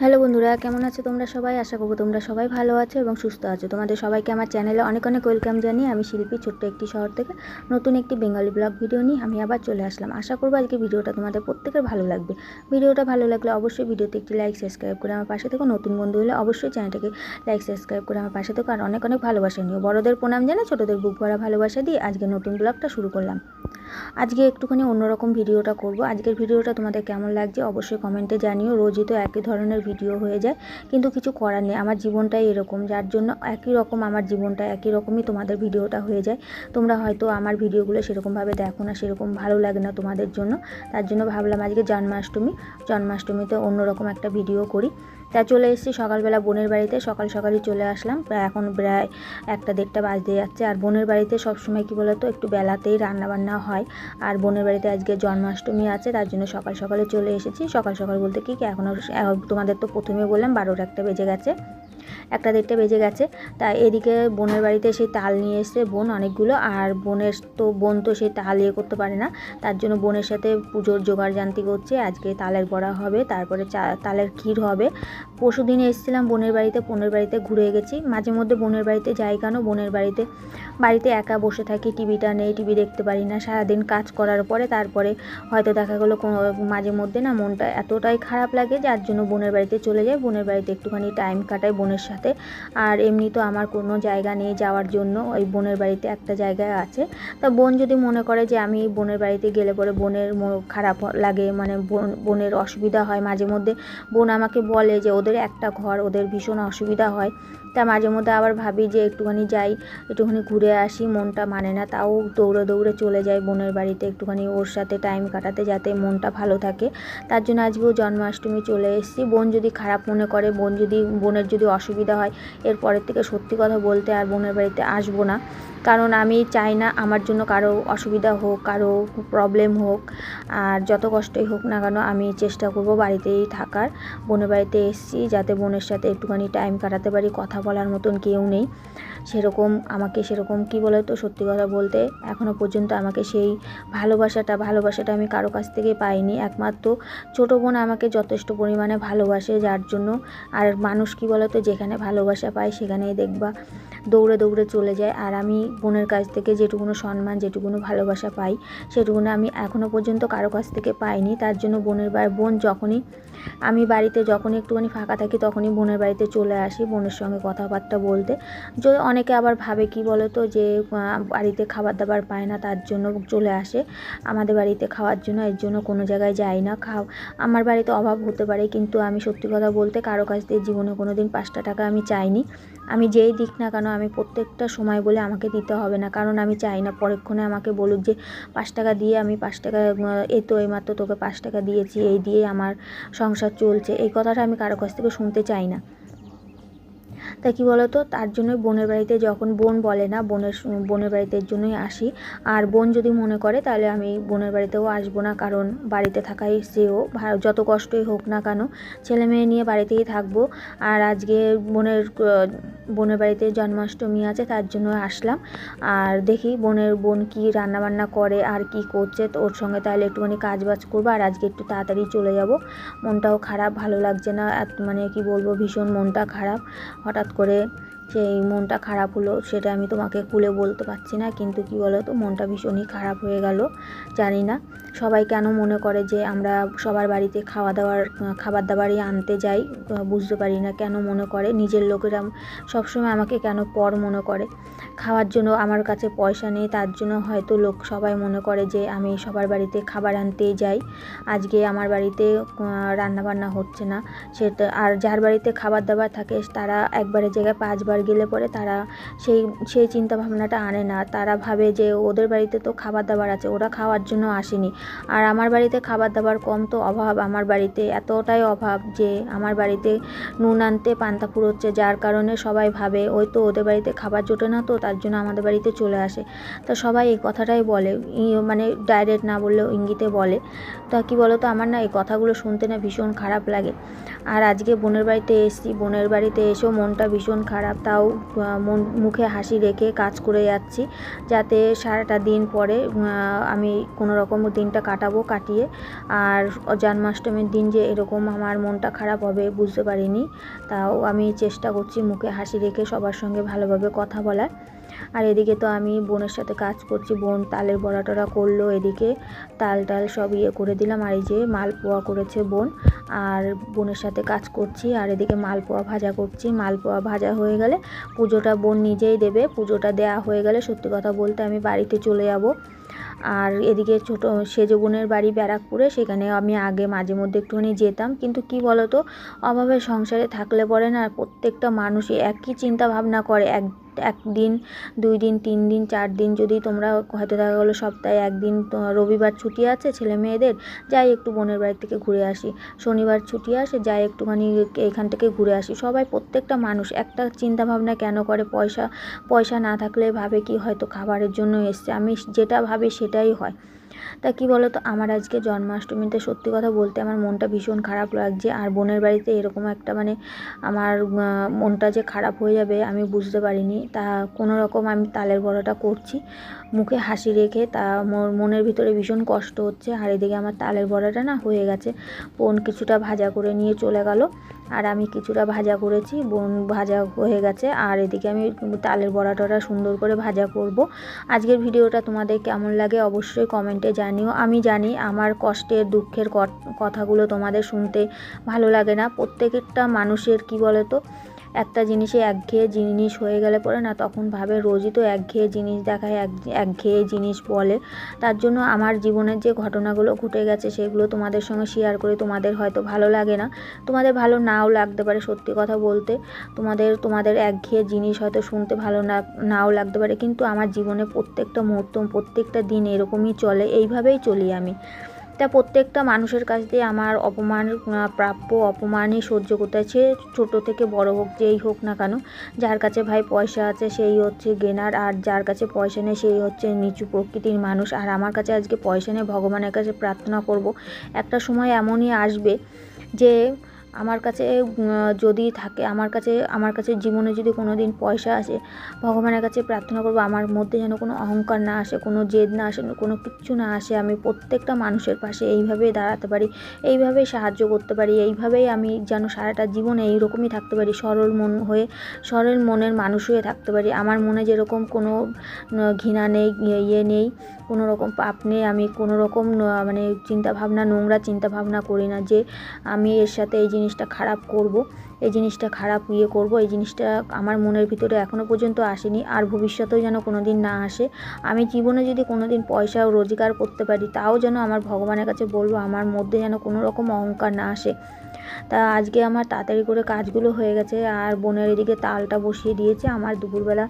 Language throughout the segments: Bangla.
হ্যালো বন্ধুরা, কেমন আছো তোমরা সবাই? আশা করব তোমরা সবাই ভালো আছো এবং সুস্থ আছো। তোমাদের সবাইকে আমার চ্যানেলে অনেক অনেক ওয়েলকাম জানিয়ে আমি শিল্পী ছোট্ট একটি শহর থেকে নতুন একটি বেঙ্গলি ব্লগ ভিডিও নিয়ে আমি আবার চলে আসলাম। আশা করব আজকে ভিডিওটা তোমাদের প্রত্যেকের ভালো লাগবে। ভিডিওটা ভালো লাগলে অবশ্যই ভিডিওতে একটি লাইক, সাবস্ক্রাইব করে আমার পাশে থেকে। নতুন বন্ধু হলে অবশ্যই চ্যানেলটাকে লাইক, সাবস্ক্রাইব করে আমার পাশে থেকে। আর অনেক অনেক ভালোবাসা নিও। বড়দের প্রণাম জানে ছোটোদের বুক ভরা ভালোবাসা দিয়ে আজকে নতুন ব্লগটা শুরু করলাম। আজকে একটুখানি অন্যরকম ভিডিওটা করব। আজকের ভিডিওটা তোমাদের কেমন লাগছে অবশ্যই কমেন্টে জানিও। রোজই তো একই ধরনের ভিডিও হয়ে যায়, কিন্তু কিছু করার নেই। আমার জীবনটাই এরকম, যার জন্য একই রকম আমার জীবনটা একই রকমই তোমাদের ভিডিওটা হয়ে যায়। তোমরা হয়তো আমার ভিডিওগুলো সেরকমভাবে দেখো না, সেরকম ভালো লাগে না তোমাদের জন্য। তার জন্য ভাবলাম আজকে জন্মাষ্টমী, জন্মাষ্টমীতে অন্যরকম একটা ভিডিও করি। তা চলে এসেছি সকালবেলা বোনের বাড়িতে। সকাল সকালই চলে আসলাম। এখন প্রায় একটা দেড়টা বাজতে যাচ্ছে। আর বোনের বাড়িতে সবসময় কী বলতো, একটু বেলাতেই রান্নাবান্না হয়। আর বোনের বাড়িতে আজকে জন্মাষ্টমী আছে, তার জন্য সকাল সকালে চলে এসেছি। সকাল সকাল বলতে কি কি এখনও তোমাদের তো প্রথমে বললাম বারোটা একটা বেজে গেছে। একটা দেড়টা বেজে গেছে। তা এদিকে বোনের বাড়িতে সেই তাল নিয়ে এসছে বোন অনেকগুলো, আর বোনের তো, বোন তো সেই তাল ইয়ে করতে পারে না। তার জন্য বোনের সাথে পুজোর জোগাড় জানতি করছে, আজকে তালের বড়া হবে, তারপরে চা, তালের ক্ষীর হবে। পরশু দিনে এসেছিলাম বোনের বাড়িতে বোনের বাড়িতে ঘুরে গেছি। মাঝে মধ্যে বোনের বাড়িতে যাই কেন? বোনের বাড়িতে বাড়িতে একা বসে থাকি, টিভিটা নেই, টিভি দেখতে পারি না। সারাদিন কাজ করার পরে, তারপরে হয়তো দেখা গেলো কোনো, মাঝে মধ্যে না মনটা এতটাই খারাপ লাগে, যার জন্য বোনের বাড়িতে চলে যায় বোনের বাড়িতে একটুখানি টাইম কাটাই, বোনের সাথে। আর এমনি তো আমার কোনো জায়গা নেই যাওয়ার জন্য, ওই বোনের বাড়িতে একটা জায়গায় আছে। তা বোন যদি মনে করে যে আমি বোনের বাড়িতে গেলে পরে বোনের খারাপ লাগে মানে বোন, বোনের অসুবিধা হয়, মাঝে মধ্যে বোন আমাকে বলে যে ওদের একটা ঘর, ওদের ভীষণ অসুবিধা হয়। তা মাঝে মধ্যে আবার ভাবি যে একটুখানি যাই, একটুখানি ঘুরে আসি, মনটা মানে না, তাও দৌড়ে দৌড়ে চলে যাই বোনের বাড়িতে, একটুখানি ওর সাথে টাইম কাটাতে যাতে মনটা ভালো থাকে। তার জন্য আজকেও জন্মাষ্টমী চলে এসেছি। বোন যদি খারাপ মনে করে, বোন যদি, বোনের যদি অসুবিধা হয় এরপরের থেকে সত্যি কথা বলতে আর বোনের বাড়িতে আসব না। কারণ আমি চাই না আমার জন্য কারও অসুবিধা হোক, কারও প্রবলেম হোক। আর যত কষ্টই হোক না কেন, আমি চেষ্টা করব বাড়িতেই থাকার। বোনের বাড়িতে এসেছি যাতে বোনের সাথে একটুখানি টাইম কাটাতে পারি, কথা বলার মতন কেউ নেই। সেরকম, আমাকে সেরকম কি বলে তো সত্যি কথা বলতে এখনও পর্যন্ত আমাকে সেই ভালোবাসাটা ভালোবাসাটা আমি কারও কাছ থেকে পাইনি। একমাত্র ছোটো বোন আমাকে যথেষ্ট পরিমাণে ভালোবাসে যার জন্য। আর মানুষ কি বলে তো যেখানে ভালোবাসা পায় সেখানেই দেখবা দৌড়ে দৌড়ে চলে যায়। আর আমি বোনের কাছ থেকে যেটুকুনো সম্মান, যেটুকুনো ভালোবাসা পাই সেটুকুনো আমি এখনও পর্যন্ত কারও কাছ থেকে পাইনি। তার জন্য বোনের বা, বোন যখনই আমি বাড়িতে, যখনই একটুখানি ফাঁকা থাকি তখনই বোনের বাড়িতে চলে আসি বোনের সঙ্গে কথাবার্তা বলতে। যদি অনেকে আবার ভাবে, কি বলো তো যে বাড়িতে খাবার দাবার পায় না, তার জন্য চলে আসে। আমাদের বাড়িতে খাওয়ার জন্য, এর জন্য কোনো জায়গায় যাই না। খাও, আমার বাড়িতে অভাব হতে পারে, কিন্তু আমি সত্যি কথা বলতে কারও কাছ থেকে জীবনে কোনো দিন পাঁচটা টাকা আমি চাইনি। আমি যেই দিক না কেন, আমি প্রত্যেকটা সময় বলে আমাকে দিতে হবে না, কারণ আমি চাই না। পরক্ষণে আমাকে বলুক যে, পাঁচ টাকা দিয়ে আমি পাঁচ টাকা এই তো এইমাত্র তোকে পাঁচ টাকা দিয়েছি, এই দিয়ে আমার সংসার চলছে। এই কথাটা আমি কারও কাছ থেকে শুনতে চাই না। তা কী বলতো? তার জন্যই বোনের বাড়িতে যখন বোন বলে না, বোনের বোনের বাড়িতে জন্যই আসি। আর বোন যদি মনে করে, তাহলে আমি বোনের বাড়িতেও আসব না, কারণ বাড়িতে থাকাই সেও যত কষ্টই হোক না কেন ছেলে মেয়ে নিয়ে বাড়িতেই থাকব। আর আজকে বোনের বোনের বাড়িতে জন্মাষ্টমী আছে, তার জন্য আসলাম। আর দেখি বোনের বোন কি রান্না বান্না করে, আর কি করছে। তো ওর সঙ্গে তাহলে একটুখানি কাজ বাজ করব, আর আজকে একটু তাড়াতাড়ি চলে যাব। মনটাও খারাপ, ভালো লাগছে না মানে কি বলব, ভীষণ মনটা খারাপ। হঠাৎ করে সেই মনটা খারাপ হলো সেটা আমি তোমাকে খুলে বলতে পারছি না। কিন্তু কি বলো তো মনটা ভীষণই খারাপ হয়ে গেল, জানি না। সবাই কেন মনে করে যে আমরা সবার বাড়িতে খাওয়া দাওয়ার, খাবার দাবারই আনতে যাই, বুঝতে পারি না কেন মনে করে। নিজের লোকেরা সবসময় আমাকে কেন পর মনে করে? খাওয়ার জন্য আমার কাছে পয়সা নেই, তার জন্য হয়তো লোক সবাই মনে করে যে আমি সবার বাড়িতে খাবার আনতে যাই। আজকে আমার বাড়িতে রান্না বান্না হচ্ছে না। সেটা, আর যার বাড়িতে খাবার দাবার থাকে, তারা একবারের জায়গায় পাঁচবার গেলে পরে তারা সেই সেই চিন্তা ভাবনাটা আনে না। তারা ভাবে যে ওদের বাড়িতে তো খাবার দাবার আছে, ওরা খাওয়ার জন্য আসেনি। আর আমার বাড়িতে খাবার দাবার কম তো অভাব, আমার বাড়িতে এতটাই অভাব যে আমার বাড়িতে নুন আনতে পান্তা ফুরোচ্ছে, যার কারণে সবাই ভাবে, ওই তো ওদের বাড়িতে খাবার জোটে না তো, তার জন্য আমাদের বাড়িতে চলে আসে। তা সবাই এই কথাটাই বলে মানে ডাইরেক্ট না বললেও ইঙ্গিতে বলে। তা কি বলো তো আমার না এই কথাগুলো শুনতে না ভীষণ খারাপ লাগে। আর আজকে বোনের বাড়িতে এসেছি, বোনের বাড়িতে এসেও মনটা ভীষণ খারাপ। তাও মুখে হাসি রেখে কাজ করে যাচ্ছি। যাতে সারাটা দিন পরে আমি কোনো রকম দিনটা কাটাবো, কাটিয়ে। আর জন্মাষ্টমীর দিন যে এরকম আমার মনটা খারাপ হবে, বুঝতে পারিনি। তাও আমি চেষ্টা করছি মুখে হাসি রেখে সবার সঙ্গে ভালোভাবে কথা বলার। আর এদিকে তো আমি বোনের সাথে কাজ করছি, বোন তালের বড়া টড়া করল এদিকে। তাল টাল সব ইয়ে করে দিলাম, আর এই যে মালপোয়া করেছে বোন। আর বোনের সাথে কাজ করছি, আর এদিকে মালপোয়া ভাজা করছি। মালপোয়া ভাজা হয়ে গেলে পুজোটা বোন নিজেই দেবে, পুজোটা দেয়া হয়ে গেলে সত্যি কথা বলতে আমি বাড়িতে চলে যাব। আর এদিকে ছোট সেজ বোনের বাড়ি ব্যারাকপুরে, সেখানে আমি আগে মাঝে মধ্যে একটুখানি যেতাম। কিন্তু কি বলতো, অভাবে সংসারে থাকলে পরে না প্রত্যেকটা মানুষই একই চিন্তা ভাবনা করে, এক একদিন দুই দিন তিন দিন চার দিন যদি তোমরা হয়তো দেখা গেলো সপ্তাহে একদিন রবিবার ছুটি আছে ছেলে মেয়েদের, যাই একটু বোনের বাড়ি থেকে ঘুরে আসি। শনিবার ছুটি আসে, যাই একটুখানি এখান থেকে ঘুরে আসি। সবাই প্রত্যেকটা মানুষ একটা চিন্তা ভাবনা কেন করে? পয়সা পয়সা না থাকলে ভাবে কি হয়তো খাবারের জন্য এসছে? আমি যেটা ভাবি সেটাই হয়। তা কি বলো তো আমার আজকে জন্মাষ্টমীতে সত্যি কথা বলতে আমার মনটা ভীষণ খারাপ লাগছে। আর বোনের বাড়িতে এরকম একটা মানে আমার মনটা যে খারাপ হয়ে যাবে আমি বুঝতে পারিনি। তা কোনো রকম আমি তালের বড়াটা করছি। মুখে হাসি রেখে তা মনের ভিতরে ভীষণ কষ্ট হচ্ছে। আর এদিকে আমার তালের বড়াটা না হয়ে গেছে। বোন কিছুটা ভাজা করে নিয়ে চলে গেল। আর আমি কিছুটা ভাজা করেছি, বোন ভাজা হয়ে গেছে। আর এদিকে আমি তালের বড়া টড়া সুন্দর করে ভাজা করব। আজকের ভিডিওটা তোমাদের কেমন লাগে অবশ্যই কমেন্টে জানিও। আমি জানি আমার কষ্টের, দুঃখের কথাগুলো তোমাদের শুনতে ভালো লাগে না। প্রত্যেকটা মানুষের, কি বলো তো একটা জিনিসে একঘেয়ে জিনিস হয়ে গেলে পরে না তখন ভাবে রোজই তো একঘেয়ে জিনিস দেখায়, এক, একঘেয়ে জিনিস বলে। তার জন্য আমার জীবনের যে ঘটনাগুলো ঘটে গেছে সেগুলো তোমাদের সঙ্গে শেয়ার করে। তোমাদের হয়তো ভালো লাগে না। তোমাদের ভালো নাও লাগতে পারে সত্যি কথা বলতে। তোমাদের তোমাদের একঘেয়ে জিনিস হয়তো শুনতে ভালো না, নাও লাগতে পারে। কিন্তু আমার জীবনে প্রত্যেকটা মুহূর্ত, প্রত্যেকটা দিন এরকমই চলে। এইভাবেই চলি আমি। তা প্রত্যেকটা মানুষের কাছ দিয়ে আমার অপমান প্রাপ্য অপমানই সহ্য করতে হচ্ছে ছোট থেকে বড় হোক, যেই হোক না কেন, যার কাছে ভাই পয়সা আছে সেই হচ্ছে গেনার আর যার কাছে পয়সা নেই সেই হচ্ছে নিচু প্রকৃতির মানুষ। আর আমার কাছে আজকে পয়সা নেই, ভগবানের কাছে প্রার্থনা করব। একটা সময় এমনই আসবে যে আমার কাছে যদি থাকে, আমার কাছে আমার কাছে জীবনে যদি কোনো দিন পয়সা আসে, ভগবানের কাছে প্রার্থনা করব, আমার মধ্যে যেন কোনো অহংকার না আসে, কোনো জেদ না আসে, কোনো কিচ্ছু না আসে, আমি প্রত্যেকটা মানুষের পাশে এইভাবেই দাঁড়াতে পারি এইভাবেই সাহায্য করতে পারি, এইভাবেই আমি যেন সারাটা জীবনে এইরকমই থাকতে পারি, সরল মন হয়ে, সরল মনের মানুষ হয়ে থাকতে পারি। আমার মনে যেরকম কোনো ঘৃণা নেই, ইয়ে- ইয়ে নেই, কোনো রকম পাপ নেই, আমি কোনো রকম মানে চিন্তা ভাবনা নোংরা চিন্তা ভাবনা করি না যে আমি এর সাথে এই জিনিসটা খারাপ করব। এই জিনিসটা খারাপ ইয়ে করব, এই জিনিসটা আমার মনের ভিতরে এখনও পর্যন্ত আসেনি, আর ভবিষ্যতেও যেন কোনো দিন না আসে। আমি জীবনে যদি কোনো দিন পয়সা রোজগার করতে পারি, তাও যেন আমার ভগবানের কাছে বলব, আমার মধ্যে যেন কোনো রকম অহংকার না আসে। তা আজকে আমার তাড়াতাড়ি করে কাজগুলো হয়ে গেছে, আর বোনের এদিকে তালটা বসিয়ে দিয়েছে। আমার দুপুরবেলা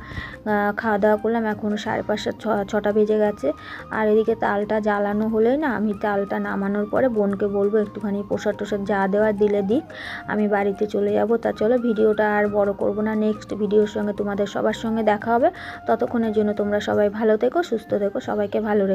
খাওয়া দাওয়া করলাম, এখন সাড়ে পাঁচটা ছটা বেজে গেছে। আর এদিকে তালটা জ্বালানো হলেই না, আমি তালটা নামানোর পরে বোনকে বলব, একটুখানি প্রসাদ টোসাদ যা দেওয়ার দিলে দিক। আমি বাড়িতে চলে যাব, তা চলো ভিডিওটা আর বড় করব না। নেক্সট ভিডিওর সঙ্গে তোমাদের সবার সঙ্গে দেখা হবে। ততক্ষণের জন্য তোমরা সবাই ভালো থেকো, সুস্থ থেকো, সবাইকে ভালো রেখো।